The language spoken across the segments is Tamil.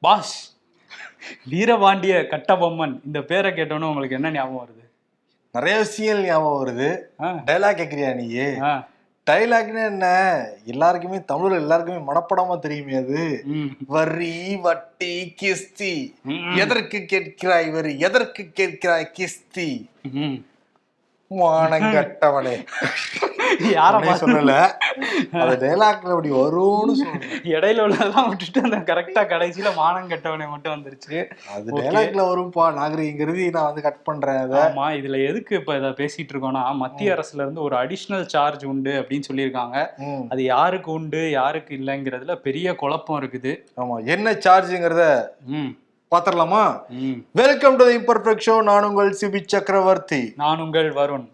பாஸ். வீரபாண்டிய கட்டபொம்மன் இந்த பேரை கேட்டோன்னே உங்களுக்கு என்ன ஞாபகம் வருது? நிறைய விஷயங்கள் ஞாபகம் வருது. டைலாக் கேக்குறியா நீ? டைலாக்னு என்ன? எல்லாருக்குமே தமிழ்ல எல்லாருக்குமே மனப்படமா தெரியுமே அது. வரி வட்டி கிஸ்தி. எதற்கு கேட்கிறாய் வரி? எதற்கு கேட்கிறாய் கிஸ்தி? ம். யார சொல்லல. அந்த டைலாக்ல அப்படி வரும்னு இடையில உள்ளதெல்லாம் விட்டுட்டு அந்த கரெக்டா கடைசியில மானம் கெட்டவனை மட்டும் வந்துருச்சு. அது டைலாக்ல வரும்பா நாகரிகங்கிறது நான் வந்து கட் பண்றேன் அதை. ஆமா இதுல எதுக்கு இப்ப இதை பேசிட்டு இருக்கோம்னா மத்திய அரசுல இருந்து ஒரு அடிஷனல் சார்ஜ் உண்டு அப்படின்னு சொல்லியிருக்காங்க. அது யாருக்கு உண்டு யாருக்கு இல்லைங்கிறதுல பெரிய குழப்பம் இருக்குது. ஆமா என்ன சார்ஜுங்கிறத பாத்திரலாமா? வெல்கம் டு இம்பர்ஃபெக்ட் ஷோ நான் உங்கள் சிபி சக்கரவர்த்தி. நான் உங்கள் வருண்.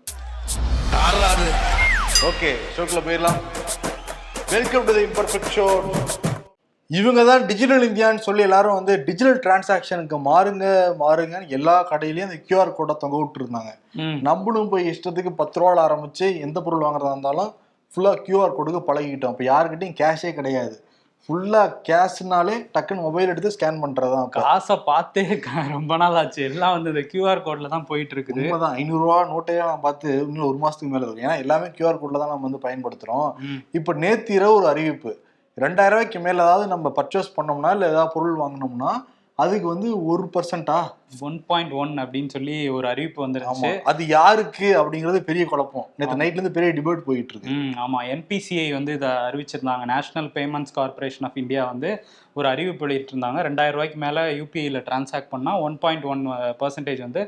ஓகே ஷோக்குள்ள போயிடலாம். வெல்கம் டு இம்பர்ஃபெக்ட் ஷோ இவங்க தான் டிஜிட்டல் இந்தியான்னு சொல்லி எல்லாரும் வந்து டிஜிட்டல் டிரான்சாக்ஷனுக்கு மாறுங்க மாறுங்கன்னு எல்லா கடையிலயும் அந்த கியூஆர் கோடை தொங்க விட்டுருந்தாங்க. நம்மளும் போய் இஷ்டத்துக்கு பத்து ரூபால ஆரம்பிச்சு எந்த பொருள் வாங்குறதா இருந்தாலும் ஃபுல்லா கியூஆர் கோடுக்கு பழகிட்டோம் இப்போ யாருக்கிட்டையும் கேஷே கிடையாது. ஃபுல்லா கேஷ்னாலே டக்குன்னு மொபைல் எடுத்து ஸ்கேன் பண்றதுதான் இப்போ காசை பார்த்தே ரொம்ப நாள் ஆச்சு. எல்லாம் வந்து இந்த கியூஆர் கோட்ல தான் போயிட்டு இருக்குது உண்மைதான். ஐநூறுரூவா நோட்டையே நான் பார்த்து இன்னும் ஒரு மாசத்துக்கு மேல இருக்கும் ஏன்னா எல்லாமே கியூஆர் கோட்ல தான் நம்ம வந்து பயன்படுத்துறோம். ம், இப்போ நேத்து இரவு ஒரு அறிவிப்பு. ரெண்டாயிரம் ரூபாய்க்கு மேல ஏதாவது நம்ம பர்ச்சேஸ் பண்ணோம்னா இல்ல ஏதாவது பொருள் வாங்கினோம்னா அதுக்கு வந்து ஒரு பர்சன்டா ஒன் பாயிண்ட் ஒன் அப்படின்னு சொல்லி ஒரு அறிவிப்பு வந்துருச்சு. அது யாருக்கு அப்படிங்கிறது பெரிய குழப்பம். நேற்று நைட்ல இருந்து பெரிய டிபேட் போயிட்டு இருக்கு. ஆமா. என்பிசிஐ வந்து இதை அறிவிச்சிருந்தாங்க. National payments corporation of India வந்து ஒரு அறிவிப்பு வெளியிட்டிருந்தாங்க. ரெண்டாயிரம் ரூபாய்க்கு மேல யூபிஐல டிரான்சாக்ட் பண்ணா ஒன் பாயிண்ட் ஒன் பர்சன்டேஜ் வந்து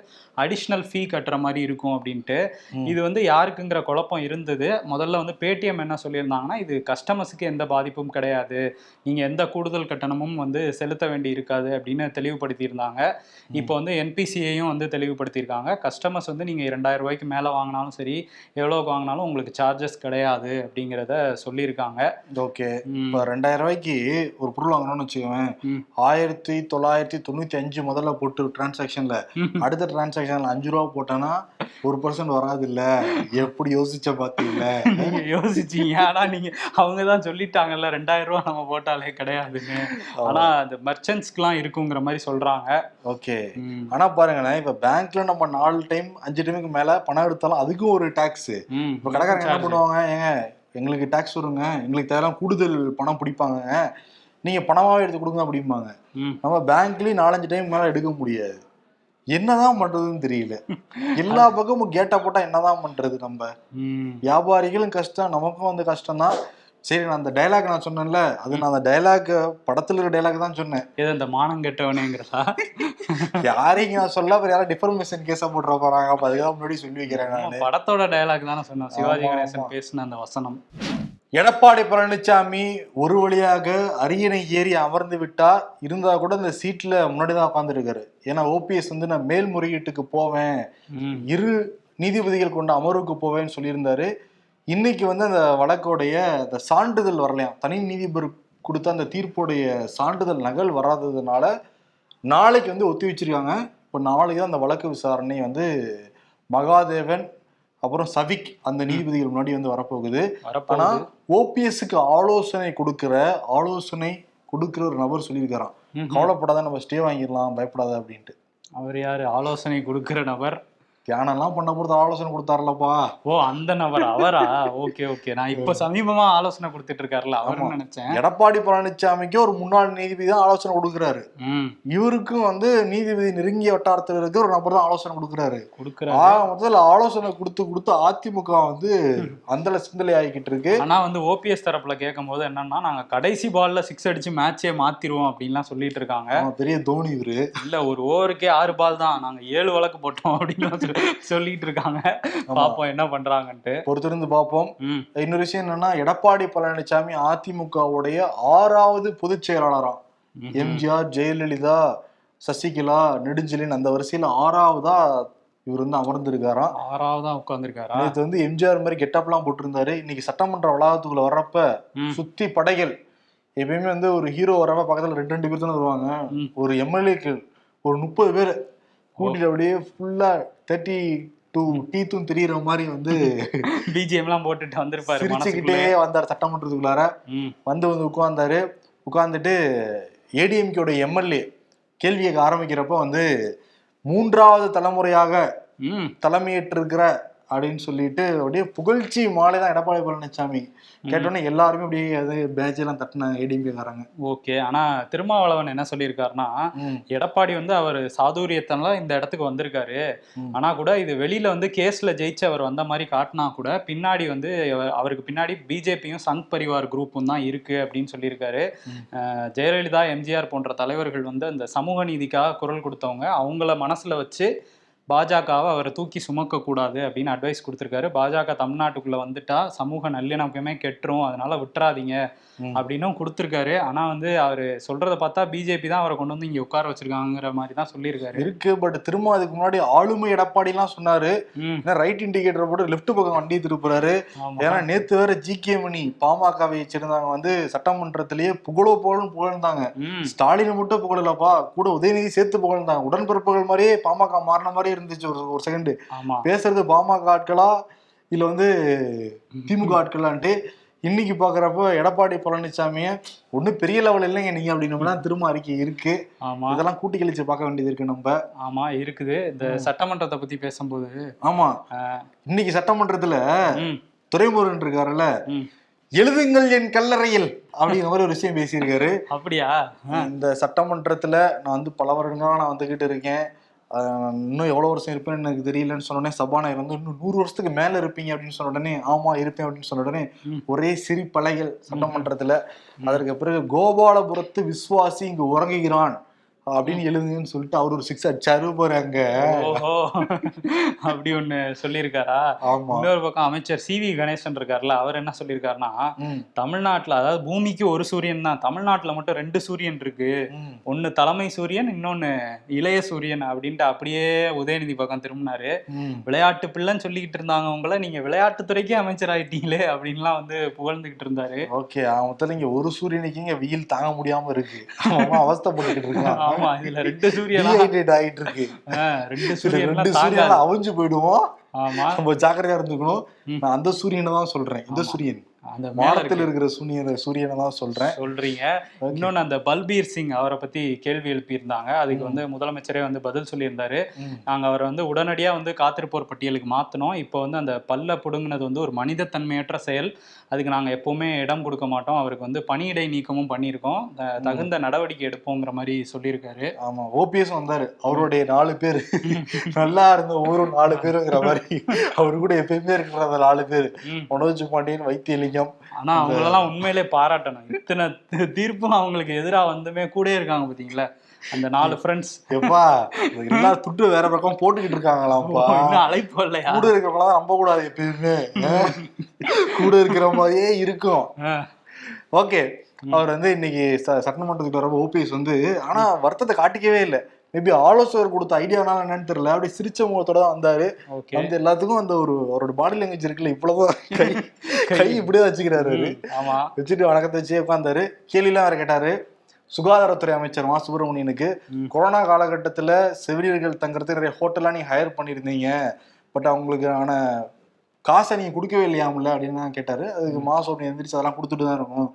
அடிஷ்னல் ஃபீ கட்டுற மாதிரி இருக்கும் அப்படின்ட்டு. இது வந்து யாருக்குங்கிற குழப்பம் இருந்தது. முதல்ல வந்து பேடிஎம் என்ன சொல்லியிருந்தாங்கன்னா இது கஸ்டமர்ஸுக்கு எந்த பாதிப்பும் கிடையாது. நீங்க எந்த கூடுதல் கட்டணமும் வந்து செலுத்த வேண்டி இருக்காது அப்படின்னு தெளிவுபடுத்தியிருந்தாங்க. இப்போ வந்து என்பிசிஐயும் வந்து தெளிவுபடுத்தியிருக்காங்க. கஸ்டமர்ஸ் வந்து நீங்க இரண்டாயிரம் ரூபாய்க்கு மேல வாங்கினாலும் சரி எவ்வளோக்கு வாங்கினாலும் உங்களுக்கு சார்ஜஸ் கிடையாது அப்படிங்கிறத சொல்லியிருக்காங்க. ஓகே. இப்போ ரெண்டாயிரம் ரூபாய்க்கு ஒரு பொருள் வாங்கணும்னு வச்சுக்கோவேன். ஆயிரத்தி தொள்ளாயிரத்தி தொண்ணூத்தி அஞ்சு முதல்ல போட்டு டிரான்சாக்ஷன்ல. அடுத்த டிரான்சாக்ஷன்ல அஞ்சு ரூபா போட்டேன்னா ஒரு பர்சன்ட் வராது இல்ல எப்படி யோசிச்ச பாத்தீங்கல்ல நீங்க யோசிச்சீங்க. ஆனா நீங்க அவங்க தான் சொல்லிட்டாங்கல்ல ரெண்டாயிரம் ரூபாய் நம்ம போட்டாலே கிடையாதுன்னு. ஆனா அந்த மெர்ச்சன்ட்ஸ்க்குலாம் இருக்குங்கிற மாதிரி சொல்றாங்க. ஓகே. ஆனா பாருங்களேன் இப்ப பேங்க்ல நம்ம நாலு டைம் அஞ்சு டைமுக்கு மேல பணம் எடுத்தாலும் அதுக்கும் ஒரு டாக்ஸ். இப்ப கடைக்காரங்க என்ன. பண்ணுவாங்க? ஏங்க எங்களுக்கு டாக்ஸ் வருங்க எங்களுக்கு தேவையான கூடுதல் பணம் பிடிப்பாங்க. நீங்க பணமாவே எடுத்து கொடுங்க அப்படிம்பாங்க. நம்ம பேங்க்லயும் நாலஞ்சு டைம் மேல எடுக்க முடியாது. என்னதான் பண்றதுன்னு தெரியல. எல்லா பக்கமும் கேட்டா போட்டா என்னதான் பண்றது நம்ம. வியாபாரிகளும் கஷ்டம் நமக்கும் வந்து கஷ்டம் தான் சரி நான் அந்த டைலாக் நான் சொன்னேன்ல அது நான் அந்த டைலாக் படத்துல இருக்க டைலாக் தான் சொன்னேன். எது அந்த மானம் கெட்டவனேங்கிறதா? யாரையும் நான் சொல்ல அப்புறம் யாரும் டிஃபர்மேஷன் கேஸா போட்டுற போறாங்க. அப்ப அதுக்கு தான் முன்னாடி சொல்லி வைக்கிறேன் படத்தோட டயலாக் தானே சொன்னோம் சிவாஜி கணேசன். பேசின அந்த வசனம். எடப்பாடி பழனிசாமி ஒரு வழியாக அரியணை ஏறி அமர்ந்து விட்டார். இருந்தா கூட இந்த சீட்ல முன்னாடி தான் உட்காந்துருக்காரு ஏன்னா ஓபிஎஸ் வந்து நான் மேல்முறையீட்டுக்கு போவேன். இரு நீதிபதிகள் கொண்ட அமர்வுக்கு போவேன்னு சொல்லியிருந்தாரு. இன்னைக்கு வந்து அந்த வழக்கோடைய அந்த சான்றிதழ் வரலையாம். தனி நீதிபதி கொடுத்த அந்த தீர்ப்புடைய சான்றிதழ் நகல் வராததுனால நாளைக்கு வந்து ஒத்தி வச்சிருக்காங்க. இப்போ நாளைக்கு தான் அந்த வழக்கு விசாரணை வந்து மகாதேவன் அப்புறம் சவிக் அந்த நீதிபதிகள் முன்னாடி வந்து வரப்போகுது. ஆனா ஓபிஎஸ்க்கு ஆலோசனை கொடுக்கிற ஆலோசனை கொடுக்கிற ஒரு நபர் சொல்லியிருக்காராம். கவலைப்படாத நம்ம ஸ்டே வாங்கிடலாம் பயப்படாத அப்படின்ட்டு. அவர் யாரு? ஆலோசனை கொடுக்கிற நபர். தியானம்லாம் பண்ண பொறுத்த ஆலோசனை கொடுத்தாருலப்பா. ஓ அந்த நபர் அவரா? Okay okay. நான் இப்ப சமீபமா ஆலோசனை கொடுத்துட்டு இருக்காருல்ல அவர்னு ஆமா. நினைச்சேன். எடப்பாடி பழனிசாமிக்கு ஒரு முன்னாள் நீதிபதி தான் ஆலோசனை கொடுக்குறாரு. இவருக்கும் வந்து நீதிபதி நெருங்கிய வட்டாரத்தில் இருக்க ஒரு நபர் தான் ஆலோசனை கொடுக்குறாரு. கொடுக்குறாரு. மொத்தத்தில் ஆலோசனை கொடுத்து கொடுத்து அதிமுக வந்து அந்தல சிந்தலை ஆகிக்கிட்டு இருக்கு. ஆனா வந்து ஓபிஎஸ் தரப்புல கேட்கும் போது என்னன்னா நாங்க கடைசி பால்ல சிக்ஸ் அடிச்சு மேட்சே மாத்திருவோம் அப்படின்லாம் சொல்லிட்டு இருக்காங்க. பெரிய தோனி இவரு. இல்ல ஒரு ஓவருக்கே ஆறு பால் தான். நாங்க ஏழு வழக்கு போட்டோம் அப்படின்னு சொல்லிட்டு இருக்காங்க பாப்போம் என்ன பண்றாங்கன்ட்டு. பொறுத்திருந்து பார்ப்போம் இன்னொரு விஷயம் என்னன்னா எடப்பாடி பழனிசாமி அதிமுகவுடைய ஆறாவது பொதுச் செயலாளராம். எம்ஜிஆர் ஜெயலலிதா சசிகலா நெடுஞ்செழியன் அந்த வரிசையில ஆறாவதா இவர் வந்து அமர்ந்திருக்காராம். ஆறாவதா உட்காந்துருக்காரா நேற்று வந்து எம்ஜிஆர் மாதிரி கெட்டப்லாம் போட்டிருந்தாரு. இன்னைக்கு சட்டமன்ற வளாகத்துக்குள்ள வர்றப்ப. சுத்தி படைகள். எப்பயுமே வந்து ஒரு ஹீரோ வரப்ப பக்கத்துல ரெண்டு ரெண்டு பேர் தானே வருவாங்க. ஒரு எம்எல்ஏக்கு ஒரு முப்பது பேர். கூட்டிட்டு அப்படியே ஃபுல்லா தேர்ட்டி டூ டீத்தும் தெரியற மாதிரி வந்து பிஜிஎம் எல்லாம் போட்டுட்டு வந்திருப்பாரு சிரிச்சுக்கிட்டே வந்தார் சட்டமன்றத்துக்குள்ளார வந்து வந்து உட்கார்ந்தாரு. உட்கார்ந்துட்டு ஏடிஎம்கேயோட எம்எல்ஏ கேள்வி கேட்க ஆரம்பிக்கிறப்ப வந்து மூன்றாவது தலைமுறையாக தலைமையேற்றிருக்கிற அப்படின்னு சொல்லிட்டு அப்படியே புகழ்ச்சி மாலை தான் எடப்பாடி பழனிசாமி கேட்டோன்னே எல்லாருமே அப்படியே அது பேட்ச் எல்லாம் தட்டினாங்க ஏடிஎம்கேக்காரங்க ஓகே. ஆனா திருமாவளவன் என்ன சொல்லியிருக்காருன்னா எடப்பாடி வந்து அவர் சாதுரியத்தனால இந்த இடத்துக்கு வந்திருக்காரு. ஆனா கூட இது வெளியில வந்து கேஸ்ல ஜெயிச்சு அவர் வந்த மாதிரி காட்டினா கூட பின்னாடி வந்து அவ- அவருக்கு பின்னாடி பிஜேபியும் சங் பரிவார் குரூப்பும் தான் இருக்கு அப்படின்னு சொல்லியிருக்காரு. ஜெயலலிதா எம்ஜிஆர் போன்ற தலைவர்கள் வந்து அந்த சமூக நீதிக்காக குரல் கொடுத்தவங்க அவங்கள மனசுல வச்சு பாஜகவை அவரை தூக்கி சுமக்க கூடாது அப்படின்னு அட்வைஸ் கொடுத்திருக்காரு. பாஜக தமிழ்நாட்டுக்குள்ள வந்துட்டா சமூக நல்லிணக்கமே கெட்டுரும் அதனால விட்டுறாதீங்க. அப்படின்னும் கொடுத்திருக்காரு. ஆனா வந்து அவரு சொல்றத பார்த்தா பிஜேபி தான் அவரை கொண்டு வந்து இங்க உட்கார வச்சிருக்காங்கிற மாதிரி தான் சொல்லியிருக்காரு. இருக்கு பட் திரும்ப அதுக்கு முன்னாடி ஆளுமை எடப்பாடி எல்லாம் சொன்னாரு ரைட் இண்டிகேட்டர் போட்டு லெஃப்ட் பக்கம் வண்டி திருப்புறாரு. ஏன்னா நேத்து வேற ஜி கே மணி பாமகவை வச்சிருந்தவங்க வந்து சட்டமன்றத்திலேயே புகழோ புகழும் புகழ்ந்தாங்க. ஸ்டாலின் மட்டும் புகழலப்பா கூட உதயநிதி சேர்த்து புகழ்ந்தாங்க. உடன்பிறப்புகள் மாதிரியே பாமக மாறின மாதிரி இருந்துச்சு ஒரு ஒரு செகண்ட் பேசுறது பாமக ஆட்களா? இல்ல வந்து திமுக ஆட்களான்ட்டு? இன்னைக்கு பாக்குறப்ப எடப்பாடி பழனிசாமிய ஒண்ணும் பெரிய லெவல் இல்லைங்க நீங்க அப்படின்னோம்னா திரும்ப அறிக்கை இருக்கு. ஆமா. இதெல்லாம் கூட்டி கழிச்சு பார்க்க வேண்டியது இருக்கு நம்ம. ஆமா இருக்குது. இந்த சட்டமன்றத்தை பத்தி பேசும்போது ஆமா. இன்னைக்கு சட்டமன்றத்துல ம், துரைமுருகன் இருக்காருல்ல. எழுதுங்கள் என் கல்லறையில் அப்படிங்கிற மாதிரி ஒரு விஷயம் பேசியிருக்காரு. அப்படியா? இந்த சட்டமன்றத்துல நான் வந்து பல வருடங்களா நான் வந்துகிட்டு இருக்கேன். இன்னும் எவ்வளவு வருஷம் இருப்பேன்னு எனக்கு தெரியலன்னு சொன்ன உடனே சபாநாயகர் வந்து இன்னும் நூறு வருஷத்துக்கு மேல இருப்பீங்க அப்படின்னு சொன்ன உடனே ஆமா இருப்பேன் அப்படின்னு சொன்ன உடனே. ஒரே சிரிப்பலைகள் சட்டமன்றத்துல. அதற்கு பிறகு கோபாலபுரத்து விஸ்வாசி இங்கு உறங்குகிறான். அப்படின்னு எழுதுங்கன்னு சொல்லிட்டு அவர் ஒரு சிக்ஸ் அடிச்சாரு ஓஹோ. அப்படி ஒண்ணு சொல்லியிருக்காரா? இன்னொரு பக்கம் அமைச்சர் சி வி கணேசன் இருக்காருல்ல அவர் என்ன சொல்லியிருக்காருன்னா தமிழ்நாட்டுல அதாவது பூமிக்கு ஒரு சூரியன் தான் தமிழ்நாட்டுல மட்டும் ரெண்டு சூரியன் இருக்கு. ஒன்னு தலைமை சூரியன் இன்னொன்னு இளைய சூரியன் அப்படின்ட்டு அப்படியே உதயநிதி பக்கம் திரும்பினாரு. விளையாட்டு பிள்ளைன்னு சொல்லிக்கிட்டு இருந்தாங்க உங்களை நீங்க விளையாட்டுத்துறைக்கே அமைச்சர் ஆயிட்டீங்களே அப்படின்லாம் வந்து புகழ்ந்துகிட்டு இருந்தாரு. ஓகே மொத்தம் இங்க ஒரு சூரியனுக்கு இங்க வெயில் தாங்க முடியாம இருக்கு. அவஸ்தைப்பட்டுக்கிட்டு இருக்கான். ஆமா இதுல ரெண்டு சூரியனா ஆயிட்டு இருக்கு ரெண்டு சூரியன் ரெண்டு தாங்க சூரியனால அவிஞ்சு போயிடுவோம். ஆமா. நம்ம ஜாக்கிரதையா இருந்துக்கணும். நான் அந்த சூரியனை தான் சொல்றேன். இந்த. சூரியன். அந்த இருக்கு. இருக்கிற சூரியனை சூரியனை தான் சொல்றேன். சொல்றீங்க. இன்னொன்னு அந்த பல்பீர் சிங் அவரை பத்தி கேள்வி எழுப்பியிருந்தாங்க. அதுக்கு வந்து முதலமைச்சரே வந்து பதில் சொல்லியிருந்தாரு. நாங்க அவரை வந்து உடனடியா வந்து காத்திருப்போர் பட்டியலுக்கு மாத்தினோம் இப்போ வந்து அந்த பல்ல புடுங்கினது வந்து ஒரு மனிதத்தன்மையற்ற செயல். அதுக்கு நாங்க எப்பவுமே இடம் கொடுக்க மாட்டோம். அவருக்கு வந்து பணியிடை நீக்கமும் பண்ணியிருக்கோம். தகுந்த நடவடிக்கை எடுப்போங்கிற மாதிரி சொல்லியிருக்காரு. ஆமா ஓபிஎஸ் வந்தாரு. அவருடைய நாலு பேர். நல்லா இருந்த ஊரும் நாலு பேருங்கிற மாதிரி. அவரு கூட எப்பயுமே இருக்கிற அந்த நாலு பேர். மனோஜ் பாண்டியன் வைத்தியலிங்கம். ஆனா அவங்களெல்லாம் உண்மையிலே பாராட்டணும். இத்தனை தீர்ப்பும் அவங்களுக்கு எதிரா வந்துமே கூட இருக்காங்க பாத்தீங்களா? அந்த நாலு ஃப்ரெண்ட்ஸ் எப்பா எல்லா துட்டு வேற பக்கம் போட்டுக்கிட்டு இருக்காங்களாம்ப்பா. அழைப்பு இல்லையா கூட இருக்கிறவங்கள நம்ப கூடாது எப்பயுமே. கூட இருக்கிற மாதிரியே இருக்கும். ஓகே அவர் வந்து இன்னைக்கு சட்டமன்றத்துக்கு வரப்ப ஓபிஎஸ் வந்து ஆனா வருத்தத்தை காட்டிக்கவே இல்லை. மேபி ஆலோசகர் கொடுத்த ஐடியானால என்னன்னு தெரியல. அப்படியே சிரிச்ச முகத்தோட தான் வந்தாரு. வந்து எல்லாத்துக்கும் அந்த ஒரு அவரோட பாடி லாங்குவேஜ் இருக்குல்ல இவ்வளவுதான். கை கை. இப்படியே வச்சுக்கிறாரு அவரு. ஆமா. வச்சுட்டு வணக்கத்தை வச்சே உட்காந்தாரு கேள்வியெல்லாம் வேற கேட்டாரு. சுகாதாரத்துறை அமைச்சர் மா சுப்பிரமணியனுக்கு ம். கொரோனா காலகட்டத்துல செவிலியர்கள் தங்குறதுக்கு நிறைய ஹோட்டல்லாம் நீங்க ஹையர் பண்ணியிருந்தீங்க. பட் அவங்களுக்கு ஆன காசை நீங்க கொடுக்கவே இல்லையாமுல்ல அப்படின்னு கேட்டாரு. அதுக்கு அப்படி எந்திரிச்சு அதெல்லாம் கொடுத்துட்டு தான் இருக்கும்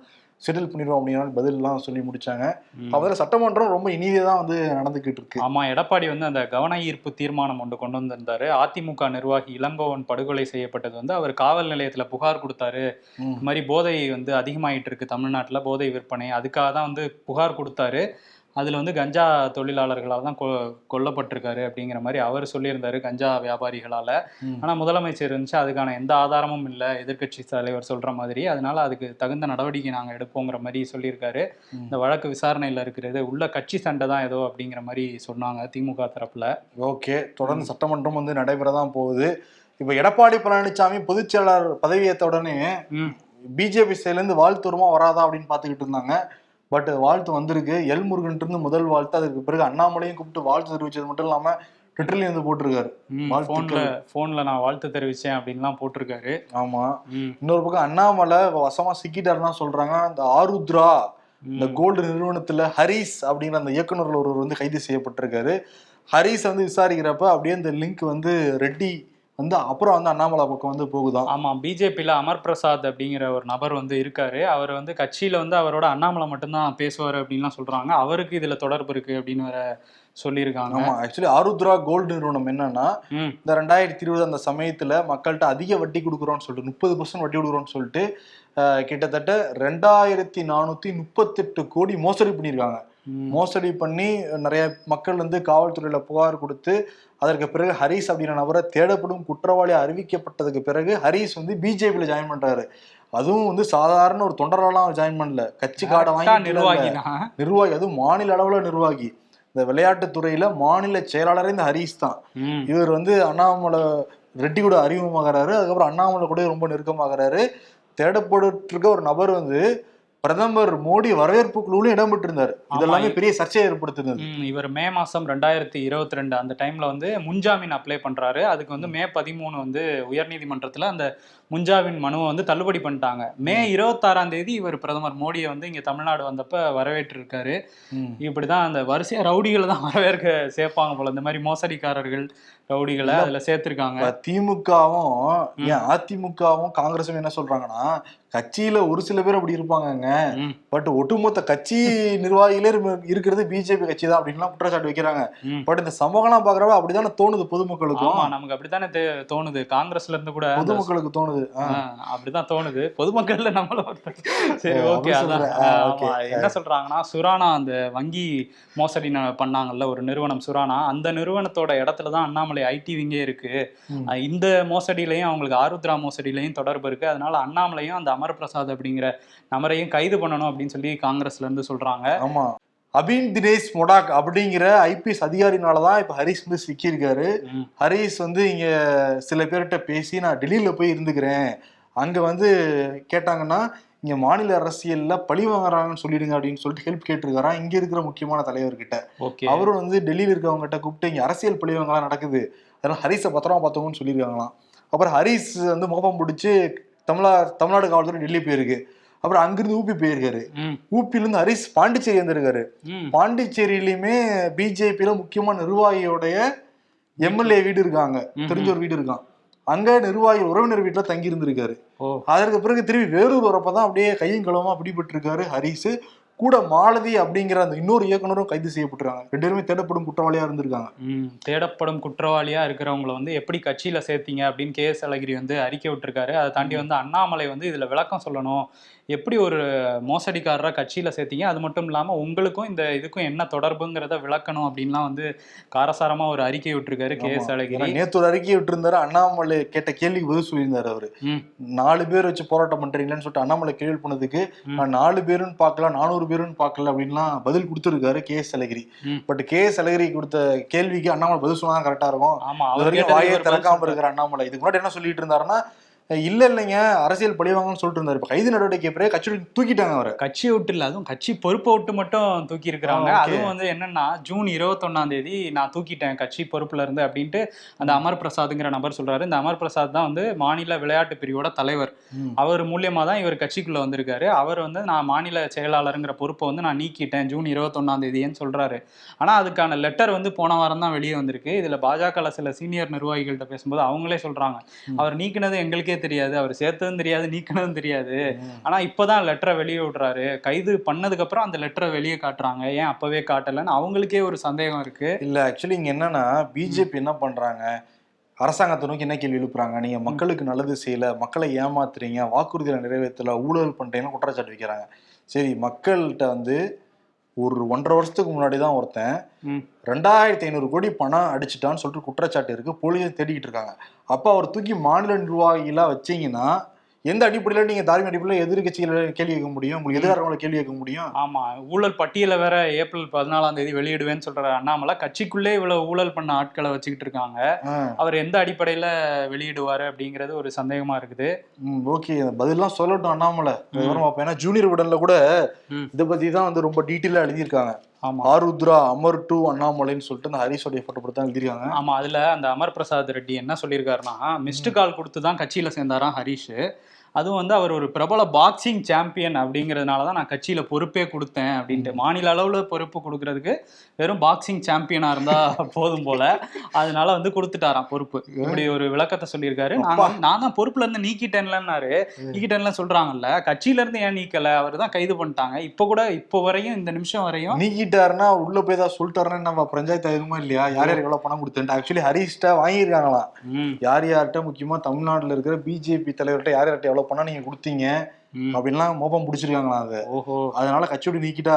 செட்டில் பண்ணிடுவோம் அப்படின்னு பதிலெல்லாம் சொல்லி முடிச்சாங்க. அவரை சட்டமன்றம் ரொம்ப இனிதே தான் வந்து நடந்துகிட்டு இருக்கு. ஆமா எடப்பாடி வந்து அந்த கவன ஈர்ப்பு தீர்மானம் ஒன்று கொண்டு வந்திருந்தாரு. அதிமுக நிர்வாகி இளங்கோவன் படுகொலை செய்யப்பட்டது வந்து அவர் காவல் நிலையத்துல புகார் கொடுத்தாரு. ம். இந்த மாதிரி போதை வந்து அதிகமாயிட்டு இருக்கு தமிழ்நாட்டுல போதை விற்பனை. அதுக்காக தான் வந்து புகார் கொடுத்தாரு. அதுல வந்து கஞ்சா தொழிலாளர்களால் தான் கொ கொல்லப்பட்டிருக்காரு அப்படிங்கிற மாதிரி அவர் சொல்லியிருந்தாரு கஞ்சா வியாபாரிகளால. ம். ஆனா முதலமைச்சர் இருந்துச்சு அதுக்கான எந்த ஆதாரமும் இல்லை எதிர்க்கட்சி தலைவர் சொல்ற மாதிரி. அதனால அதுக்கு தகுந்த நடவடிக்கை நாங்க எடுப்போங்கிற மாதிரி சொல்லியிருக்காரு. இந்த வழக்கு விசாரணையில இருக்கிறது உள்ள கட்சி சண்டை தான் ஏதோ அப்படிங்கிற மாதிரி சொன்னாங்க திமுக தரப்புல. ஓகே தொடர்ந்து சட்டமன்றம் வந்து நடைபெற தான் போகுது. இப்போ எடப்பாடி பழனிசாமி பொதுச் செயலாளர் பதவியேற்ற உடனே பிஜேபி சைட்லேருந்து வாழ்த்து வருமா வராதா அப்படின்னு பார்த்துக்கிட்டு இருந்தாங்க. பட் வாழ்த்து வந்திருக்கு. எல் முருகன் இருந்து முதல் வாழ்த்து. அதுக்கு பிறகு அண்ணாமலையும் கூப்பிட்டு வாழ்த்து தெரிவிச்சது மட்டும் இல்லாம ட்விட்டர்லயும் வந்து போட்டிருக்காரு. ஃபோன்ல ஃபோன்ல நான் வாழ்த்து தெரிவிச்சேன் அப்படின்லாம் போட்டிருக்காரு. ஆமா. இன்னொரு பக்கம் அண்ணாமலை வசமா சிக்கிட்டாருன்னா சொல்றாங்க. இந்த ஆருத்ரா இந்த. கோல்டு நிறுவனத்துல ஹரிஸ் அப்படிங்கிற அந்த இயக்குனர் ஒருவர் வந்து கைது செய்யப்பட்டிருக்காரு. ஹரிஸ் வந்து விசாரிக்கிறப்ப அப்படியே இந்த லிங்க் வந்து ரெட்டி வந்து அப்புறம் வந்து அண்ணாமலை பக்கம் வந்து போகுதாம் ஆமா பிஜேபியில அமர் பிரசாத் அப்படிங்கிற ஒரு நபர் வந்து இருக்காரு. அவர் வந்து கட்சியில வந்து அவரோட அண்ணாமலை மட்டும்தான் பேசுவாரு அப்படின்லாம் சொல்றாங்க. அவருக்கு இதுல தொடர்பு இருக்கு அப்படின்னு வேற சொல்லியிருக்காங்க. ஆமா ஆக்சுவலி ஆருத்ரா கோல்டு நிறுவனம் என்னன்னா இந்த ரெண்டாயிரத்தி இருபது அந்த சமயத்துல மக்கள்கிட்ட அதிக வட்டி கொடுக்குறோம்னு சொல்லிட்டு முப்பது பர்சன்ட் வட்டி கொடுக்குறோம்னு சொல்லிட்டு கிட்டத்தட்ட ரெண்டாயிரத்தி நானூத்தி முப்பத்தெட்டு கோடி மோசடி பண்ணியிருக்காங்க. மோசடி பண்ணி நிறைய மக்கள் வந்து காவல்துறையில புகார் கொடுத்து அதற்கு பிறகு ஹரிஸ் அப்படின்ற நபரை தேடப்படும் குற்றவாளி அறிவிக்கப்பட்டதுக்கு பிறகு ஹரிஸ் வந்து பிஜேபியில ஜாயின் பண்றாரு. அதுவும் வந்து சாதாரண ஒரு தொண்டரெல்லாம் ஜாயின் பண்ணல. கட்சி கரெக்டா வாங்கி நிர்வாகி நிர்வாகி அதுவும் மாநில அளவுல நிர்வாகி. இந்த விளையாட்டுத் துறையில மாநில செயலாளரே இந்த ஹரிஸ் தான். இவர் வந்து அண்ணாமலை ரெட்டி கூட அறிமுகமாகறாரு. அதுக்கப்புறம் அண்ணாமலை கூட ரொம்ப நெருக்கமாகறாரு. தேடப்பட்டு இருக்க ஒரு நபர் வந்து பிரதமர் மோடி வரவேற்பு குழுவிலும் இடம்பெற்றிருந்தார் இதெல்லாமே பெரிய சர்ச்சையை ஏற்படுத்தினது. இவர் மே மாசம் ரெண்டாயிரத்தி இருபத்தி ரெண்டு அந்த டைம்ல வந்து முன்ஜாமீன் அப்ளை பண்றாரு. அதுக்கு வந்து மே பதிமூணு வந்து உயர்நீதிமன்றத்துல அந்த முன்ஜாமீன் மனுவை வந்து தள்ளுபடி பண்ணிட்டாங்க. மே இருபத்தாறாம் தேதி இவர் பிரதமர் மோடியை வந்து இங்க தமிழ்நாடு வந்தப்ப வரவேற்றிருக்காரு. இப்படிதான் அந்த வரிசையா ரவுடிகளை தான் வரவேற்க சேர்ப்பாங்க போல. இந்த மாதிரி மோசடிக்காரர்கள் ரவுடிகளை அதுல சேர்த்திருக்காங்க. திமுகவும் ஏன் அதிமுகவும் காங்கிரஸும் என்ன சொல்றாங்கன்னா கட்சியில ஒரு சில பேர் அப்படி இருப்பாங்கங்க. பட் ஒட்டுமொத்த கட்சி நிர்வாகிகளே இரு- இருக்கிறது பிஜேபி கட்சி தான் அப்படின்லாம் குற்றச்சாட்டு வைக்கிறாங்க. பட் இந்த சமூகம்லாம் பாக்குறப்ப அப்படித்தானே தோணுது பொதுமக்களுக்கும். நமக்கு அப்படித்தானே தோணுது. காங்கிரஸ்ல இருந்து கூட பொதுமக்களுக்கு தோணுது. அப்படிதான் தோணுது. பொதுமக்கள்ல நம்மள ஒருத்தர். சரி ஓகே அதான். என்ன சொல்றாங்கன்னா சுரானா அந்த வங்கி மோசடி பண்ணாங்கல்ல ஒரு நிறுவனம் சுரானா அந்த நிறுவனத்தோட இடத்துல தான் அண்ணாமலை ஐடி விங்கே இருக்கு. இந்த மோசடியிலையும் அவங்களுக்கு ஆருத்ரா மோசடியிலையும் தொடர்பு இருக்கு. அதனால அண்ணாமலையும் அந்த அமர் பிரசாத் அப்படிங்கிற நபரையும் கைது பண்ணணும் அப்படின்னு சொல்லி காங்கிரஸ்ல இருந்து சொல்றாங்க. ஆமா. அபின் தினேஷ் மொடாக் அப்படிங்கிற ஐபிஎஸ் அதிகாரினாலதான் இப்ப ஹரிஸ் வந்து சிக்கியிருக்காரு. ஹரிஸ் வந்து இங்க சில பேர்கிட்ட பேசி நான் டெல்லியில போய் இருந்துக்கிறேன். அங்க வந்து கேட்டாங்கன்னா இங்க மாநில அரசியல்ல பழி வாங்குறாங்கன்னு சொல்லிடுங்க அப்படின்னு சொல்லிட்டு ஹெல்ப் கேட்டிருக்காராம் இங்க இருக்கிற முக்கியமான தலைவர்கிட்ட. அவரும் வந்து டெல்லியில இருக்கவங்க கிட்ட கூப்பிட்டு இங்க அரசியல் பழி வாங்கலாம் நடக்குது. அதனால ஹரிஸை பத்திரமா பார்த்தவங்கன்னு சொல்லியிருக்காங்களாம். அப்புறம் ஹரிஸ் வந்து முகப்பம் பிடிச்சி தமிழா தமிழ்நாடு காவல்துறை டெல்லி போயிருக்கு. அப்புறம் அங்கிருந்து ஊபி போயிருக்காரு. ஊப்பில இருந்து ஹரிஸ் பாண்டிச்சேரி வந்திருக்காரு. பாண்டிச்சேரியிலுமே பிஜேபியில முக்கியமான நிர்வாகியோடைய எம்எல்ஏ வீடு இருக்காங்க. தெரிஞ்ச ஒரு வீடு இருக்கான். அங்க நிர்வாகி உறவினர் வீட்டுல தங்கி இருந்திருக்காரு அதற்கு பிறகு திரும்பி வேலூர் வரப்பதான் அப்படியே கையும் களவுமா பிடிபட்டு இருக்காரு ஹரிஸ் கூட மாலதி அப்படிங்கிற அந்த இன்னொரு இயக்குனரும் கைது செய்யப்பட்டிருக்காங்க. ரெண்டு பேருமே தேடப்படும் குற்றவாளியா இருந்திருக்காங்க. தேடப்படும் குற்றவாளியா இருக்கிறவங்கள வந்து எப்படி கட்சியில சேர்த்தீங்க அப்படின்னு கே எஸ் அழகிரி வந்து அறிக்கை விட்டுருக்காரு. அதை தாண்டி வந்து அண்ணாமலை வந்து இதுல விளக்கம் சொல்லணும். எப்படி ஒரு மோசடிக்காரரா கட்சியில சேர்த்தீங்க? அது மட்டும் இல்லாம உங்களுக்கும் இந்த இதுக்கும் என்ன தொடர்புங்கிறத விளக்கணும் அப்படின்லாம் வந்து காரசாரமா ஒரு அறிக்கை விட்டுருக்காரு கே எஸ் அழகிரி. நேத்து ஒரு அறிக்கை விட்டிருந்தாரு. அண்ணாமலை கேட்ட கேள்விக்கு பதில் சொல்லியிருந்தாரு அவரு. நாலு பேர் வச்சு போராட்டம் பண்றீங்களேன்னு சொல்லிட்டு அண்ணாமலை கேள்வி பண்ணதுக்கு. நான் நாலு பேருன்னு பார்க்கல நானூறு பேருன்னு பார்க்கல அப்படின்லாம் பதில் கொடுத்துருக்காரு K S Alagiri. But K S Alagiri கொடுத்த கேள்விக்கு அண்ணாமலை பதில் சொன்னா கரெக்டா இருக்கும் ஆமா அவர் வாயை திறக்காம. இருக்கிற அண்ணாமலை இதுக்கு முன்னாடி என்ன சொல்லிட்டு இருந்தாருன்னா இல்ல இல்லைங்க. அரசியல் பழிவாங்கன்னு சொல்லிட்டு இருந்தாரு. இப்ப கைது நடவடிக்கை பிறகு கட்சி தூக்கிட்டாங்க அவரை. கட்சி விட்டு இல்ல அதுவும் கட்சி பொறுப்பை விட்டு மட்டும் தூக்கி இருக்கிறாங்க. அதுவும் வந்து என்னன்னா ஜூன் இருபத்தொன்னாம் தேதி நான் தூக்கிட்டேன் கட்சி பொறுப்புல இருந்து அப்படின்ட்டு அந்த அமர் பிரசாத்ங்கிற நபர் சொல்றாரு. இந்த அமர் பிரசாத் தான் வந்து மாநில விளையாட்டு பிரிவோட தலைவர். அவர் மூலியமா தான் இவர் கட்சிக்குள்ள வந்திருக்காரு. அவர் வந்து நான் மாநில செயலாளருங்கிற பொறுப்பை வந்து நான் நீக்கிட்டேன் ஜூன் இருபத்தொன்னாம் தேதின்னு சொல்றாரு. ஆனா அதுக்கான லெட்டர் வந்து போன வாரம் தான் வெளியே வந்திருக்கு. இதுல பாஜக சில சீனியர் நிர்வாகிகள்ட்ட பேசும்போது அவங்களே சொல்றாங்க. அவர் நீக்கினது எங்களுக்கே தெரியாது அவர் சேர்த்ததும் தெரியாது நீக்கினதும் தெரியாது. ஆனா இப்பதான் லெட்டரை வெளியே விடுறாரு. கைது பண்ணதுக்கு அப்புறம் அந்த லெட்டரை வெளியே காட்டுறாங்க. ஏன் அப்பவே காட்டலன்னு அவங்களுக்கே ஒரு சந்தேகம் இருக்கு. இல்ல ஆக்சுவலி இங்க என்னன்னா பிஜேபி என்ன பண்றாங்க? அரசாங்கத்தை நோக்கி என்ன கேள்வி எழுப்புறாங்க? நீங்க மக்களுக்கு நல்லது செய்யல மக்களை ஏமாத்துறீங்க வாக்குறுதிகளை நிறைவேற்றல ஊழல் பண்றீங்கன்னு குற்றச்சாட்டு வைக்கிறாங்க. சரி மக்கள்கிட்ட வந்து ஒரு ஒன்றரை வருஷத்துக்கு முன்னாடி தான் ஒருத்தன். ரெண்டாயிரத்தி ஐநூறு கோடி பணம் அடிச்சிட்டான்னு சொல்லிட்டு குற்றச்சாட்டு இருக்கு போலீஸ் தேடிக்கிட்டு இருக்காங்க அப்ப அவர் தூக்கி மாநில நிர்வாகிகளா வச்சீங்கன்னா எந்த அடிப்படையில நீங்க தார்மீக அடிப்படையில எதிர்கட்சிகளை கேள்வி கேட்க முடியும்? உங்களுக்கு எதிராக கேள்வி கேட்க முடியும்? ஆமா. ஊழல் பட்டியலை வேற ஏப்ரல் பதினாலாம் தேதி வெளியிடுவேன்னு சொல்ற அண்ணாமலை. கட்சிக்குள்ளே இவ்வளவு ஊழல் பண்ண ஆட்களை வச்சுக்கிட்டு இருக்காங்க. அவர் எந்த அடிப்படையில வெளியிடுவாரு அப்படிங்கிறது ஒரு சந்தேகமா இருக்குது. ஓகே. பதிலாம் சொல்லட்டும் அண்ணாமலை. ஏன்னா ஜூனியர் விடன்ல கூட. இதை பத்தி தான் வந்து ரொம்ப டீட்டெயிலா எழுதியிருக்காங்க. ஆமா. ஆருத்ரா அமர் டு அண்ணாமலைன்னு சொல்லிட்டு அந்த ஹரிஷோடைய போட்டோ தான் எழுதியிருக்காங்க. ஆமா. அதுல அந்த அமர் பிரசாத் ரெட்டி என்ன சொல்லியிருக்காருன்னா மிஸ்டு கால் கொடுத்து தான் கட்சியில சேர்ந்தாராம் ஹரிஷ். அதுவும் வந்து அவர் ஒரு பிரபல பாக்ஸிங் சாம்பியன் அப்படிங்கிறதுனால தான் நான் கட்சியில பொறுப்பே கொடுத்தேன் அப்படின்ட்டு. மாநில அளவுல பொறுப்பு கொடுக்கறதுக்கு வெறும் பாக்ஸிங் சாம்பியனா இருந்தா போதும் போல. அதனால வந்து கொடுத்துட்டாராம் பொறுப்பு. இப்படி ஒரு விளக்கத்தை சொல்லியிருக்காரு. நான் நான் தான் பொறுப்புல இருந்து நீக்கிட்டேன்லன்னாரு. நீக்கிட்டேன்ல சொல்றாங்கல்ல. கட்சியில இருந்து ஏன் நீக்கல? அவர் தான் கைது பண்ணிட்டாங்க. இப்ப கூட இப்போ வரையும் இந்த நிமிஷம் வரையும் நீக்கிட்டாருன்னா உள்ள போய் தான் சொல்லிட்டாருன்னா நம்ம பஞ்சாயத்து ஆயிருமா இல்லையா? யார் யார் எவ்வளவு பணம் கொடுத்தேன் ஆக்சுவலி ஹரிஷ்டா வாங்கியிருக்காங்களாம். ம், யார் யார்கிட்ட முக்கியமா தமிழ்நாட்டுல இருக்கிற பிஜேபி தலைவர்கிட்ட யார் யார்கிட்ட எவ்வளவு பணம் நீங்க கொடுத்தீங்க. அப்படின்லாம் மோபம் பிடிச்சிருக்காங்களாம் அதை? ஓஹோ. அதனால கட்சியோட நீக்கிட்டா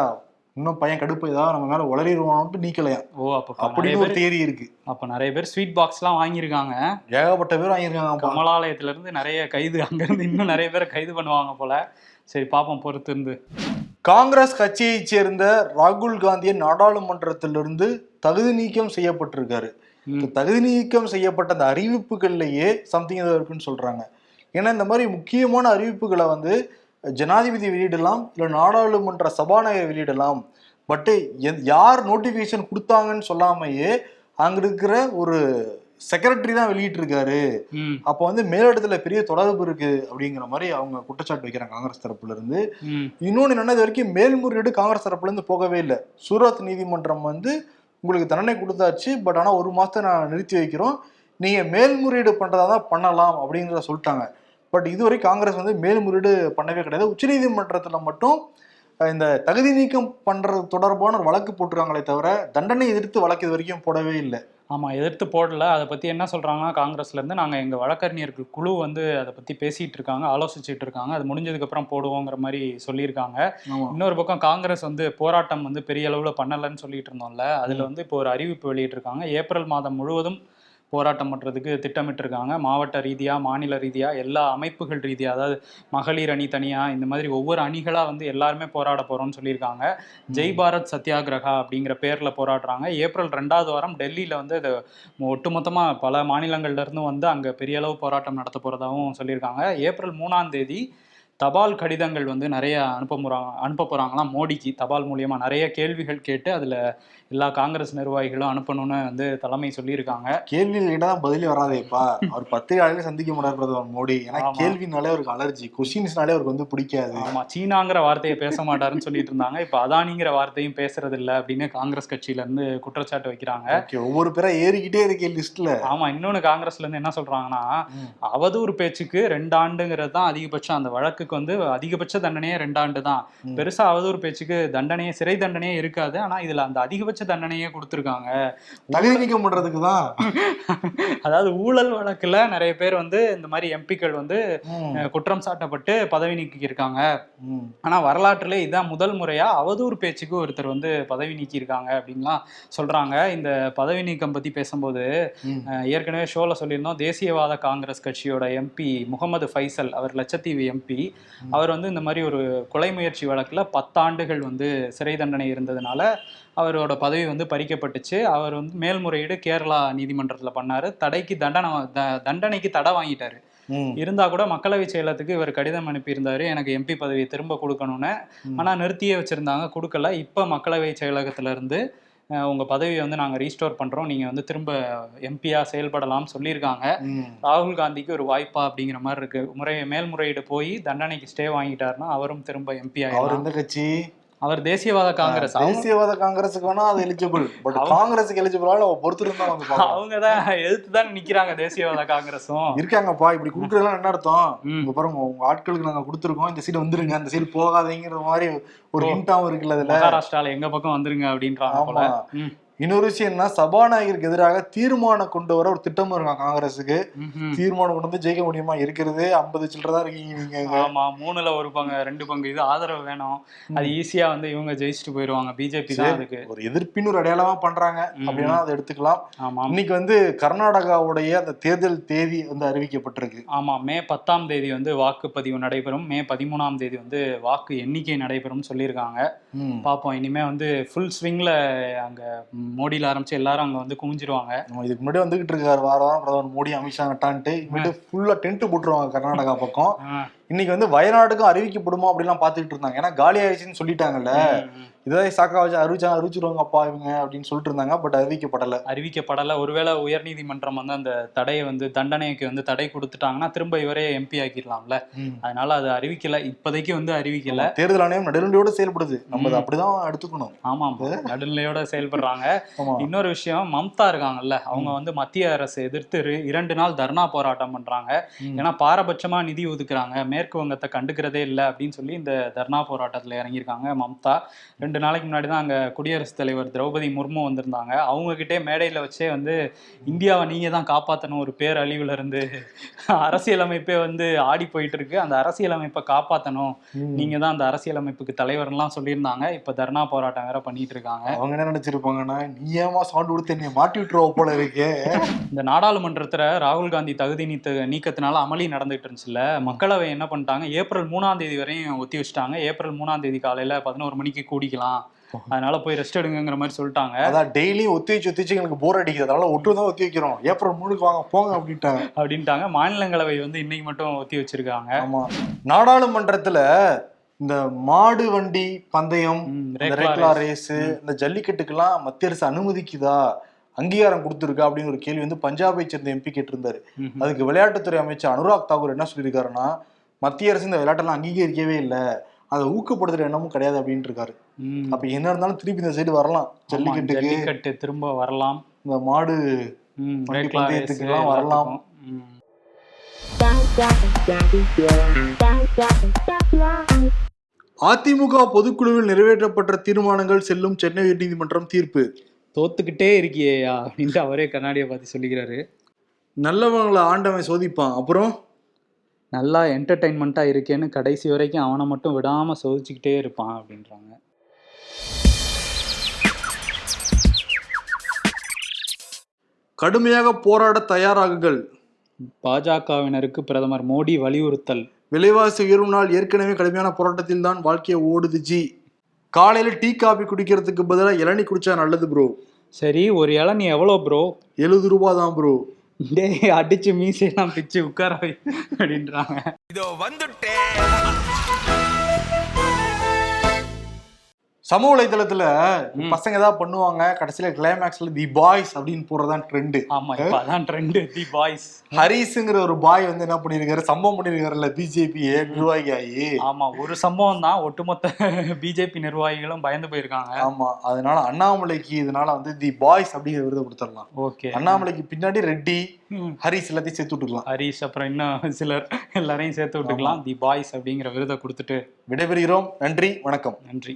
இன்னும் பையன் கடுப்பு ஏதாவது நம்ம மேல உளறிடுவானு நீக்கலையாம் ஓ அப்ப அப்படின்னு ஒரு தியரி இருக்கு. அப்ப நிறைய பேர் ஸ்வீட் பாக்ஸ் எல்லாம் வாங்கியிருக்காங்க. ஏகப்பட்ட பேர் வாங்கியிருக்காங்க கமலாலயத்துல இருந்து நிறைய கைது அங்க இருந்து இன்னும் நிறைய பேரை கைது பண்ணுவாங்க போல. சரி பாப்போம் பொறுத்து இருந்து. காங்கிரஸ் கட்சியைச் சேர்ந்த ராகுல் காந்தியை நாடாளுமன்றத்திலிருந்து தகுதி நீக்கம் செய்யப்பட்டிருக்காரு. தகுதி நீக்கம் செய்யப்பட்ட அந்த அறிவிப்புகள்லயே சம்திங் ஏதோ இருக்குன்னு சொல்றாங்க. ஏன்னா இந்த மாதிரி முக்கியமான அறிவிப்புகளை வந்து ஜனாதிபதி வெளியிடலாம் இல்லை நாடாளுமன்ற சபாநாயகர் வெளியிடலாம். பட்டு யார் நோட்டிஃபிகேஷன் கொடுத்தாங்கன்னு சொல்லாமையே அங்க இருக்கிற ஒரு செக்ரட்டரி தான் வெளியிட்டிருக்காரு. ம், அப்போ வந்து மேலிடத்துல பெரிய தொடர்பு இருக்கு அப்படிங்கிற மாதிரி அவங்க குற்றச்சாட்டு வைக்கிறாங்க காங்கிரஸ் தரப்புல இருந்து என்னன்னா இது வரைக்கும் மேல்முறையீடு காங்கிரஸ் தரப்புல இருந்து போகவே இல்லை. சூரத் நீதிமன்றம் வந்து உங்களுக்கு தண்டனை கொடுத்தாச்சு பட் ஆனா ஒரு மாசத்தை நான் நிறுத்தி வைக்கிறோம். நீங்க மேல்முறையீடு பண்றதா தான் பண்ணலாம் அப்படிங்கிறத சொல்லிட்டாங்க. பட் இதுவரை காங்கிரஸ் வந்து மேல்முறையீடு பண்ணவே கிடையாது. உச்சநீதிமன்றத்துல மட்டும் இந்த தகுதி நீக்கம் பண்றது தொடர்பான ஒரு வழக்கு போட்டிருக்காங்களே தவிர தண்டனை எதிர்த்து வழக்கு இது வரைக்கும் போடவே இல்லை. ஆமா எதிர்த்து போடல. அதை பத்தி என்ன சொல்றாங்கன்னா காங்கிரஸ்ல இருந்து நாங்க எங்க வழக்கறிஞர்கள் குழு வந்து அதை பத்தி பேசிட்டு இருக்காங்க ஆலோசிச்சுட்டு இருக்காங்க. அது முடிஞ்சதுக்கு அப்புறம் போடுவோங்கிற மாதிரி சொல்லியிருக்காங்க. இன்னொரு பக்கம் காங்கிரஸ் வந்து போராட்டம் வந்து பெரிய அளவுல பண்ணலன்னு சொல்லிட்டு இருந்தோம்ல அதுல வந்து இப்போ ஒரு அறிவிப்பு வெளியிட்டிருக்காங்க. ஏப்ரல் மாதம் முழுவதும் போராட்டம் பண்றதுக்கு திட்டமிட்டிருக்காங்க. மாவட்ட ரீதியா மாநில ரீதியா எல்லா அமைப்புகள் ரீதியா அதாவது மகளிர் அணி தனியா இந்த மாதிரி ஒவ்வொரு அணிகளா வந்து எல்லாருமே போராட போறோம்னு சொல்லியிருக்காங்க. ஜெய் பாரத் சத்யாகிரகா அப்படிங்கிற பேர்ல போராடுறாங்க. ஏப்ரல் ரெண்டாவது வாரம் டெல்லியில வந்து இது ஒட்டுமொத்தமா பல மாநிலங்கள்ல இருந்தும் வந்து அங்க பெரிய அளவு போராட்டம் நடத்த போறதாகவும் சொல்லியிருக்காங்க. ஏப்ரல் மூணாம் தேதி தபால் கடிதங்கள் வந்து நிறைய அனுப்ப போறாங்க அனுப்ப போறாங்களாம் மோடிக்கு தபால் மூலியமா நிறைய கேள்விகள் கேட்டு அதுல எல்லா காங்கிரஸ் நிர்வாகிகளும் அனுப்பணும்னு வந்து தலைமை சொல்லியிருக்காங்க. கேள்வி கேட்டா தான் பதிலே வராதேப்பா. அவர் பத்திரிகையாளர்களே சந்திக்க மாட்டார் பிரதமர் மோடி. ஏன்னா. கேள்வினாலே அவருக்கு அலர்ஜி. கொஸ்டின்ஸ்னாலே அவருக்கு வந்து பிடிக்காது. ஆமா. சீனாங்கிற வார்த்தையை பேச மாட்டாருன்னு சொல்லிட்டு இருந்தாங்க. இப்ப அதானிங்கிற வார்த்தையும் பேசுறது இல்ல அப்படின்னு காங்கிரஸ் கட்சியில இருந்து குற்றச்சாட்டு வைக்கிறாங்க. ஒவ்வொரு பேரா ஏறிக்கிட்டே இருக்கே லிஸ்ட்ல. ஆமா. இன்னொன்னு காங்கிரஸ்ல இருந்து என்ன சொல்றாங்கன்னா அவதூறு பேச்சுக்கு ரெண்டு ஆண்டுங்கிறது தான் அதிகபட்சம். அந்த வழக்குக்கு வந்து அதிகபட்ச தண்டனையே ரெண்டு ஆண்டு தான். பெருசா அவதூறு பேச்சுக்கு தண்டனையே சிறை தண்டனையே இருக்காது. ஆனா இதுல அந்த அதிகபட்ச தண்டனையே கொடுத்துருக்காங்க. தகுதி நீக்கம் பண்றதுக்கு தான். அதாவது ஊழல் வழக்குல நிறைய பேர் வந்து இந்த மாதிரி எம்பிக்கள் வந்து குற்றம் சாட்டப்பட்டு பதவி நீக்கி இருக்காங்க. ஆனா வரலாற்றிலே இதான் முதல் முறையா அவதூறு பேச்சுக்கு ஒருத்தர் வந்து பதவி நீக்கி இருக்காங்க அப்படின்லாம் சொல்றாங்க. இந்த பதவி நீக்கம் பத்தி பேசும்போது ஏற்கனவே ஷோல சொல்லியிருந்தோம் தேசியவாத காங்கிரஸ் கட்சியோட எம்பி முகமது ஃபைசல் அவர் லட்சத்தீவு எம்பி. அவர் வந்து இந்த மாதிரி ஒரு கொலை முயற்சி வழக்குல பத்தாண்டுகள் வந்து சிறை தண்டனை இருந்ததுனால அவரோட பதவி வந்து பறிக்கப்பட்டுச்சு. அவர் வந்து மேல்முறையீடு கேரளா நீதிமன்றத்துல பண்ணாரு. தடைக்கு தண்டனை தண்டனைக்கு தடை வாங்கிட்டாரு. இருந்தா கூட மக்களவை செயலகத்துக்கு இவர் கடிதம் அனுப்பியிருந்தாரு. எனக்கு எம்பி பதவியை திரும்ப கொடுக்கணும்னு. ஆனா நிறுத்தியே வச்சிருந்தாங்க கொடுக்கல. இப்ப மக்களவை செயலகத்துல இருந்து அஹ், உங்க பதவியை வந்து நாங்க ரீஸ்டோர் பண்றோம். நீங்க வந்து திரும்ப எம்பியா செயல்படலாம்னு சொல்லியிருக்காங்க. ராகுல் காந்திக்கு ஒரு வாய்ப்பா அப்படிங்கிற மாதிரி இருக்கு. முறை மேல்முறையீடு போய் தண்டனைக்கு ஸ்டே வாங்கிட்டாருன்னா அவரும் திரும்ப எம்பி அவர் எந்த கட்சி? அவர் தேசியவாத காங்கிரஸ் அவங்க தேசியவாத காங்கிரஸுக்கு வேணா அது எலிஜிபிள் பட் காங்கிரஸுக்கு எலிஜிபிள் நம்ம பொறுத்து இருந்தா. அவங்க தான் எதிர்த்து தான் நிக்கிறாங்க தேசியவாத காங்கிரஸும் இருக்காங்கப்பா இப்படி குடுக்கறதுலாம் என்ன அர்த்தம் ம். உங்க பாருங்க உங்க ஆட்களுக்கு நாங்க கொடுத்துருக்கோம் இந்த சைடு வந்துருங்க அந்த சைடு போகாதீங்கிற மாதிரி ஒரு. ஹிண்டாவும் இருக்குல்ல அதுல மகாராஷ்டிரால எங்க பக்கம் வந்துருங்க அப்படின்றாங்க. இன்னொரு விஷயம் என்ன சபாநாயகருக்கு எதிராக தீர்மானம் கொண்டு வர ஒரு திட்டம் இருக்காங்க காங்கிரஸுக்கு. தீர்மானம் கொண்டு வந்து ஜெயிக்க முடியுமா? இருக்கிறது ஐம்பது சில்லற தான் இருக்கீங்க நீங்க. ஆமா மூணுல ஒரு பங்கு ரெண்டு பங்கு. இது ஆதரவு வேணும். அது ஈஸியா வந்து இவங்க ஜெயிச்சுட்டு போயிருவாங்க. பிஜேபி தான். அதுக்கு. ஒரு எதிர்ப்பின்னு ஒரு அடையாளமா பண்றாங்க. அப்படின்னா அதை எடுத்துக்கலாம். ஆமா. இன்னைக்கு வந்து கர்நாடகாவுடைய அந்த தேர்தல் தேதி வந்து அறிவிக்கப்பட்டிருக்கு. ஆமா மே பத்தாம் தேதி வந்து வாக்குப்பதிவு நடைபெறும். மே பதிமூணாம் தேதி வந்து வாக்கு எண்ணிக்கை நடைபெறும் சொல்லியிருக்காங்க. பார்ப்போம். இனிமே வந்து ஃபுல் ஸ்விங்ல அங்க மோடியில ஆரம்பிச்சு எல்லாரும் அங்க வந்து குமிஞ்சிருவாங்க இதுக்கு முன்னாடி வந்துகிட்டு இருக்காரு வாரம் வாரம் பிரதமர் மோடி அமித்ஷா நட்டான்ட்டு இனிமேட்டு ஃபுல்லா டென்ட் போட்டுருவாங்க கர்நாடகா பக்கம். இன்னைக்கு வந்து வயநாடுக்கும் அறிவிக்கப்படுமா அப்படிலாம் பாத்துக்கிட்டு இருந்தாங்க. ஏன்னா காலி ஆயிடுச்சுன்னு சொல்லிட்டாங்கல்ல. இதை சாக்கா வச்சு அறிவிச்சாங்க அறிவிச்சிருவாங்க அப்பா இவங்க அப்படின்னு சொல்லிட்டு இருந்தாங்க. பட் அறிவிக்கப்படல. அறிவிக்கப்படல. ஒருவேளை உயர்நீதிமன்றம் வந்து அந்த தடையை வந்து தண்டனைக்கு வந்து தடை கொடுத்துட்டாங்கன்னா திரும்ப இவரே எம்பி ஆக்கிடலாம்ல. அதனால அது அறிவிக்கல. இப்போதைக்கு வந்து அறிவிக்கல. தேர்தல் ஆணையம் நடுநிலையோட செயல்படுது. நம்ம அதை. அப்படிதான் எடுத்துக்கணும். ஆமாம். நடுநிலையோட செயல்படுறாங்க. இன்னொரு விஷயம் மம்தா இருக்காங்கல்ல. அவங்க வந்து மத்திய அரசு எதிர்த்து இரு- இரண்டு நாள் தர்ணா போராட்டம் பண்றாங்க. ஏன்னா பாரபட்சமா நிதி ஒதுக்குறாங்க. மேற்கு வங்கத்தை கண்டுக்கிறதே இல்லை அப்படின்னு சொல்லி இந்த தர்ணா போராட்டத்துல இறங்கியிருக்காங்க மம்தா. ரெண்டு நாளைக்கு முன்னாடி தான் அங்க குடியரசுத் தலைவர் திரௌபதி முர்மு வந்திருந்தாங்க. அவங்க கிட்டே மேடையில வச்சே வந்து இந்தியாவை நீங்க தான் காப்பாத்தணும். ஒரு பேரழிவுல இருந்து அரசியலமைப்பே வந்து ஆடி போயிட்டு இருக்கு. அந்த அரசியலமைப்பை காப்பாத்தணும். ம். நீங்க தான் அந்த அரசியலமைப்புக்கு தலைவர்லாம் சொல்லியிருந்தாங்க. இப்ப தர்ணா போராட்டம் வேற பண்ணிட்டு இருக்காங்க அவங்க என்ன நினைச்சிருப்பாங்கன்னா நீ ஏமா சவுண்ட் கொடுத்து என்னை மாட்டி விட்டுருவ போல இருக்கே? இந்த நாடாளுமன்றத்துல ராகுல் காந்தி தகுதி நீத்த நீக்கத்தினால அமளி நடந்துகிட்டு இருந்துச்சுல்ல. மக்களவை என்ன பண்ணிட்டாங்க? ஏப்ரல் மூணாம் தேதி வரையும் ஒத்தி வச்சுட்டாங்க. ஏப்ரல் மூணாம் தேதி காலையில பதினோரு மணிக்கு கூடிக்கலாம். அதனால போய் ரெஸ்ட் எடுங்கிற மாதிரி சொல்லிட்டாங்க. அதான் டெய்லி ஒத்தி வச்சு ஒத்தி வச்சு எங்களுக்கு போர் அடிக்குது. அதனால ஒட்டு தான் ஒத்தி வைக்கிறோம். ஏப்ரல் மூணுக்கு வாங்க போங்க அப்படின்ட்டாங்க அப்படின்ட்டாங்க. மாநிலங்களவை வந்து இன்னைக்கு மட்டும் ஒத்தி வச்சிருக்காங்க. ஆமா. நாடாளுமன்றத்துல இந்த மாடு வண்டி பந்தயம் ரேக்லா ரேஸ். இந்த ஜல்லிக்கட்டுக்கெல்லாம் மத்திய அரசு அனுமதிக்குதா? அங்கீகாரம் கொடுத்துருக்கா? அப்படின்னு ஒரு கேள்வி வந்து பஞ்சாபை சேர்ந்த எம்பி கேட்டிருந்தாரு. அதுக்கு விளையாட்டுத்துறை அமைச்சர் அனுராக் தாக்கூர் என்ன சொல்லியிருக்காருன்னா மத்திய அரசு இந்த விளையாட்டெல்லாம் அங்கீகரிக்கவே இல்லை. அதை ஊக்கப்படுத்துற எண்ணமும் கிடையாது அப்படின்ட்டு இருக்காரு. அப்ப என்ன இருந்தாலும் திருப்பி இந்த சைடு வரலாம். ஆமா, ஜல்லிக்கட்டுக்கு ஜல்லிக்கட்டு திரும்ப வரலாம். இந்த மாடு பந்தயத்துக்கெல்லாம் வரலாம். அதிமுக பொதுக்குழுவில் நிறைவேற்றப்பட்ட தீர்மானங்கள் செல்லும் சென்னை உயர்நீதிமன்றம் தீர்ப்பு. தோத்துக்கிட்டே இருக்கியேயா அப்படின்ட்டு அவரே கண்ணாடியை பார்த்து சொல்லிக்கிறாரு. நல்லவங்களை ஆண்டவன் சோதிப்பான். அப்புறம்? நல்லா என்டர்டைன்மெண்ட்டாக இருக்கேன்னு கடைசி வரைக்கும் அவனை மட்டும் விடாமல் சோதிச்சுக்கிட்டே இருப்பான் அப்படின்றாங்க. கடுமையாக போராட தயாராகுங்கள். பாஜகவினருக்கு பிரதமர் மோடி வலியுறுத்தல். விலைவாசி உயர்வு நாள் ஏற்கனவே கடுமையான போராட்டத்தில் தான் வாழ்க்கையை ஓடுது ஜி காலையில டீ காபி குடிக்கிறதுக்கு பதிலாக இளநீ குடிச்சா நல்லது ப்ரோ சரி ஒரு இளநீ எவ்வளோ ப்ரோ எழுபது ரூபாய் தான் ப்ரோ டேய் அடிச்சு மீசையெல்லாம் பிச்சு உட்கார அப்படின்றாங்க. இதோ வந்துட்டேன். சமூக வலைதளத்துல. பசங்க ஏதாவது பண்ணுவாங்க கடைசியில கிளைமேக்ஸ்ல தி பாய்ஸ் அப்படின்னு போறதான் ட்ரெண்டு ஆமா அதான் ட்ரெண்டு தி பாய்ஸ் ஹரிஸுங்கிற ஒரு பாய் வந்து என்ன பண்ணிருக்காரு சம்பவம் பண்ணிருக்காருல்ல பிஜேபி நிர்வாகி ஆகி ஆமா ஒரு சம்பவம் தான் ஒட்டுமொத்த பிஜேபி நிர்வாகிகளும் பயந்து போயிருக்காங்க. ஆமா அதனால அண்ணாமலைக்கு இதனால வந்து தி பாய்ஸ் அப்படிங்கிற விருதை கொடுத்துடலாம். ஓகே. அண்ணாமலைக்கு பின்னாடி ரெட்டி ஹரிஸ் எல்லாத்தையும் சேர்த்து விட்டுக்கலாம் ஹரிஷ் அப்புறம் இன்னும் சிலர் எல்லாரையும் சேர்த்து விட்டுக்கலாம். தி பாய்ஸ் அப்படிங்கிற விருதை கொடுத்துட்டு விடைபெறுகிறோம். நன்றி வணக்கம். நன்றி.